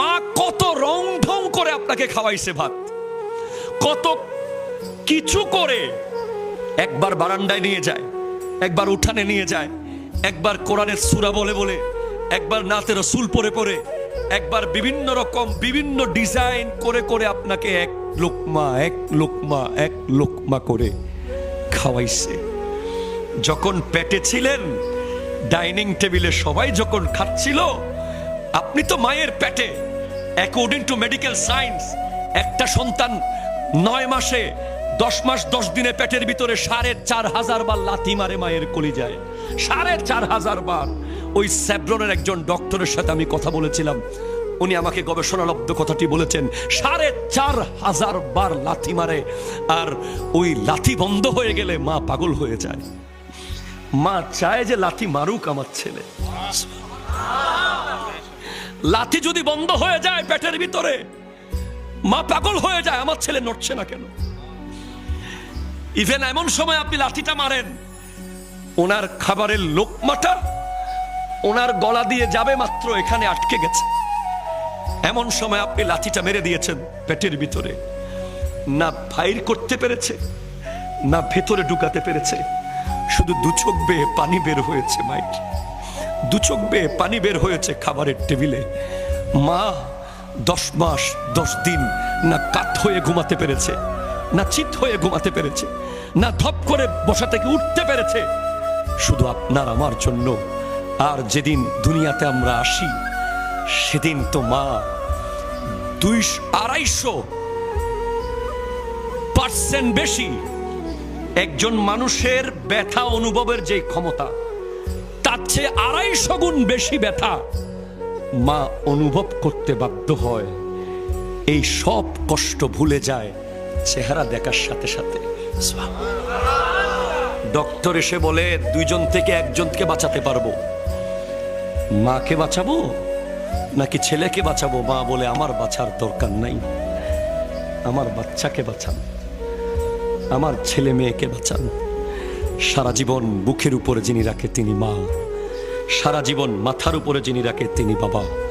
মা কত রং ঢং করে আপনাকে খাওয়াইছে ভাত। কত কিছু করে একবার বারান্দায় নিয়ে যায়, একবার উঠানে নিয়ে যায়, একবার কোরআনের সুরা বলে বলে, একবার নাতের রসুল পরে পরে একবার বিভিন্ন রকম, বিভিন্ন ডিজাইন করে করে আপনাকে এক লোকমা এক লোকমা এক লোকমা করে খাওয়াইছে। যখন পেটে ছিলেন, ডাইনিং টেবিলে সবাই যখন খাচ্ছিল, আপনি তো মায়ের পেটে অ্যাকর্ডিং টু মেডিকেল সায়েন্স একটা সন্তান নয় মাসে, দশ মাস, দশ দিনে পেটের ভিতরে সাড়ে চার হাজার বার লাথি মারে মায়ের কলি যায়। সাড়ে চার হাজার বার। ওই স্যাব্রনের একজন ডক্টরের সাথে আমি কথা বলেছিলাম। উনি আমাকে গবেষণালব্ধ কথাটি বলেছেন, সাড়ে চার হাজার বার লাথি মারে আর ওই লাথি বন্ধ হয়ে গেলে মা পাগল হয়ে যায়। মা চায় যে লাথি মারুক আমার ছেলে। লাথি যদি বন্ধ হয়ে যায় পেটের ভিতরে, মা পাগল হয়ে যায়, আমার ছেলে নড়ছে না কেন? ইভেন এমন সময় আপনি লাথিটা মারেন, ওনার খাবারের লোক লোকমাটা ওনার গলা দিয়ে যাবে মাত্র এখানে আটকে গেছে। এমন সময় আপনি লাথিটা মেরে দিয়েছেন পেটের ভিতরে, না ফাইর করতে পেরেছে, না ভেতরে ঢুকাতে পেরেছে, শুধু দু চোখ বেয়ে পানি বের হয়েছে মাইক দু চোখ বেয়ে পানি বের হয়েছে খাবারের টেবিলে। মা, দশ মাস, দশ দিন না কাত হয়ে ঘুমাতে পেরেছে, না চিত হয়ে ঘুমাতে পেরেছে, না ধপ করে বসা থেকে উঠতে পেরেছে। শুধু আপনার, আমার জন্য। আর যেদিন দুনিয়াতে আমরা আসি, সেদিন তো মা দুই আড়াইশো পার্সেন্ট বেশি। একজন মানুষের ব্যথা অনুভবের যে ক্ষমতা তার চেয়ে আড়াইশো গুণ বেশি ব্যথা। মা অনুভব করতে বাধ্য হয়। এই সব কষ্ট ভুলে যায় চেহারা দেখার সাথে সাথে। ডক্টর এসে বলে, দুইজন থেকে একজনকে বাঁচাতে পারব। মাকে বাঁচাবো নাকি ছেলেকে বাঁচাবো? মা বলে, আমার বাঁচার দরকার নাই। আমার বাচ্চাকে বাঁচান। আমার ছেলে মেয়েকে বাঁচান। সারা জীবন বুকের উপরে যিনি রাখে তিনি মা। সারা জীবন মাথার উপরে যিনি রাখে তিনি বাবা।